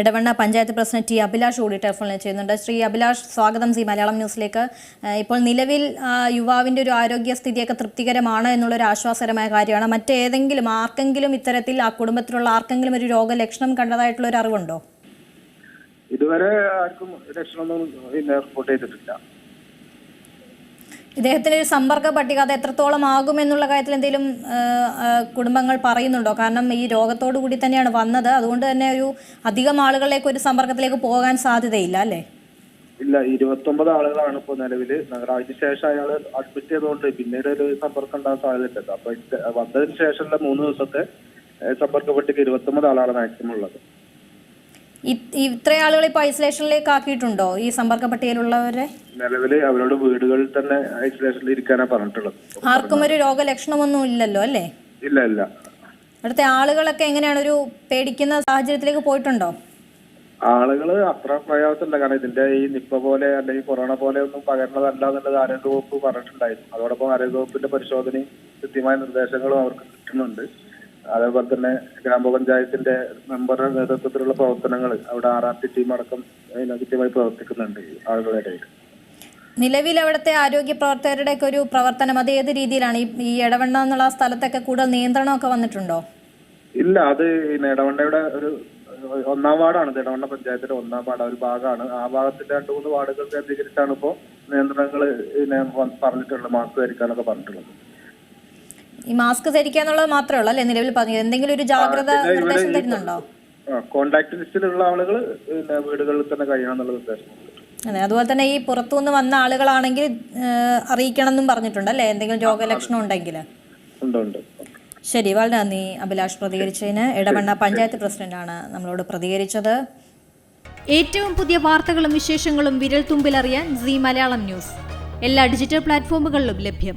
Edavanna panchayat president T Abhilash കൂടി ടെലിഫോണിൽ ചെയ്യുന്നുണ്ട്. ശ്രീ അഭിലാഷ് സ്വാഗതം സി മലയാളം ന്യൂസിലേക്ക്. ഇപ്പോൾ നിലവിൽ യുവാവിന്റെ ഒരു ആരോഗ്യസ്ഥിതിയൊക്കെ തൃപ്തികരമാണ് എന്നുള്ളൊരു ആശ്വാസകരമായ കാര്യമാണ്. മറ്റേതെങ്കിലും ആർക്കെങ്കിലും ഇത്തരത്തിൽ ആ കുടുംബത്തിലുള്ള ആർക്കെങ്കിലും ഒരു രോഗലക്ഷണം കണ്ടതായിട്ടുള്ള ഒരു അറിവുണ്ടോ? ഇതുവരെ ആർക്കും ലക്ഷണമൊന്നും റിപ്പോർട്ട് ചെയ്തിട്ടില്ല. ഇദ്ദേഹത്തിന് ഒരു സമ്പർക്ക പട്ടിക അത് എത്രത്തോളം ആകുമെന്നുള്ള കാര്യത്തിൽ എന്തെങ്കിലും കുടുംബങ്ങൾ പറയുന്നുണ്ടോ? കാരണം ഈ രോഗത്തോടു കൂടി തന്നെയാണ് വന്നത്. അതുകൊണ്ട് തന്നെ ഒരു അധികം ആളുകളിലേക്ക് ഒരു സമ്പർക്കത്തിലേക്ക് പോകാൻ സാധ്യതയില്ല അല്ലേ? ഇല്ല ഇരുപത്തൊമ്പത് ആളുകളാണ് ഇപ്പോൾ നിലവിൽ അതിന് ശേഷം അയാൾ അഡ്മിറ്റ് ചെയ്തുകൊണ്ട് പിന്നീട് ഒരു സമ്പർക്കം ഉണ്ടാകാൻ സാധ്യതയില്ലല്ലോ അപ്പൊ വന്നതിന് ശേഷമുള്ള മൂന്ന് ദിവസത്തെ സമ്പർക്ക പട്ടിക ഇരുപത്തൊമ്പത് ആളാണ് മാക്സിമം ഉള്ളത്. ഇത്ര ആളുകളെ ഇപ്പോൾ ഐസൊലേഷനിലേക്ക് ആക്കിയിട്ടുണ്ടോ? ഈ സമ്പർക്ക പട്ടികയിലുള്ളവരെ? നിലവിൽ അവരുടെ വീടുകളിൽ തന്നെ ഐസൊലേഷനിൽ ഇരിക്കാനാണ് പറഞ്ഞിട്ടുള്ളത്. ആർക്കും ഒരു രോഗലക്ഷണമൊന്നും ഇല്ലല്ലോ അല്ലേ? ഇല്ല ഇല്ല. അവിടുത്തെ ആളുകളൊക്കെ എങ്ങനെയാണ് ഒരു പേടിക്കുന്ന സാഹചര്യത്തിലേക്ക് പോയിട്ടുണ്ടോ? ആളുകൾ അത്ര പ്രയാസമില്ല. കാരണം ഇതിന്റെ ഈ നിപ്പ പോലെ അല്ലെങ്കിൽ കൊറോണ പോലെ ഒന്നും പകരണതല്ല എന്നുള്ളത് ആരോഗ്യവകുപ്പ് പറഞ്ഞിട്ടുണ്ടായിരുന്നു. അതോടൊപ്പം ആരോഗ്യവകുപ്പിന്റെ പരിശോധനയും കൃത്യമായ നിർദ്ദേശങ്ങളും അവർക്ക് കിട്ടുന്നുണ്ട്. അതേപോലെ തന്നെ ഗ്രാമപഞ്ചായത്തിന്റെ മെമ്പറുടെ നേതൃത്വത്തിലുള്ള പ്രവർത്തനങ്ങൾ അവിടെ ആർ ആർ ടി ടീം അടക്കം നെഗറ്റീവായി കൃത്യമായി പ്രവർത്തിക്കുന്നുണ്ട് ആളുകളുടെ ഇടയിൽ. നിലവിൽ അവിടുത്തെ ആരോഗ്യ പ്രവർത്തകരുടെ ഒക്കെ ഒരു പ്രവർത്തനം അത് ഏത് രീതിയിലാണ്? ഈ ഇടവണ്ണ എന്നുള്ള സ്ഥലത്തൊക്കെ കൂടുതൽ നിയന്ത്രണമൊക്കെ വന്നിട്ടുണ്ടോ? ഇല്ല അത് ഈ നെടവണ്ണയുടെ ഒരു ഒന്നാം വാർഡാണ് ഇടവണ്ണ പഞ്ചായത്തിന്റെ ഒന്നാം വാർഡ്. ഒരു ഭാഗമാണ്. ആ ഭാഗത്തിന്റെ രണ്ട് മൂന്ന് വാർഡുകൾ കേന്ദ്രീകരിച്ചാണ് ഇപ്പോൾ നിയന്ത്രണങ്ങൾ പറഞ്ഞിട്ടുള്ളത് മാസ്ക് ധരിക്കാനൊക്കെ പറഞ്ഞിട്ടുള്ളത്. ഈ മാസ്ക് ധരിക്കാന്നുള്ളത് മാത്രമേ ഉള്ളൂ അല്ലെ? നിലവിൽ പറഞ്ഞു എന്തെങ്കിലും ഒരു ജാഗ്രത നിർദ്ദേശം തരുന്നുണ്ടോ? കോണ്ടാക്ട് ലിസ്റ്റിലുള്ള ആളുകൾ വീടുകളിൽ തന്നെ കഴിയണം എന്നുള്ള നിർദ്ദേശമുണ്ട് അതെ അതുപോലെ തന്നെ ഈ പുറത്തുനിന്ന് വന്ന ആളുകളാണെങ്കിൽ അറിയിക്കണം എന്നും പറഞ്ഞിട്ടുണ്ട് അല്ലേ? എന്തെങ്കിലും രോഗലക്ഷണം ഉണ്ടെങ്കിൽ ഉണ്ട് ഉണ്ട്. ശരി വളരെ നന്ദി അഭിലാഷ് പ്രതികരിച്ചതിന്. ഇടവണ്ണ പഞ്ചായത്ത് പ്രസിഡന്റാണ് നമ്മളോട് പ്രതികരിച്ചത്. ഏറ്റവും പുതിയ വാർത്തകളും വിശേഷങ്ങളും വിരൽ തുമ്പിലറിയാൻ സി മലയാളം ന്യൂസ്. എല്ലാ ഡിജിറ്റൽ പ്ലാറ്റ്ഫോമുകളിലും ലഭ്യം.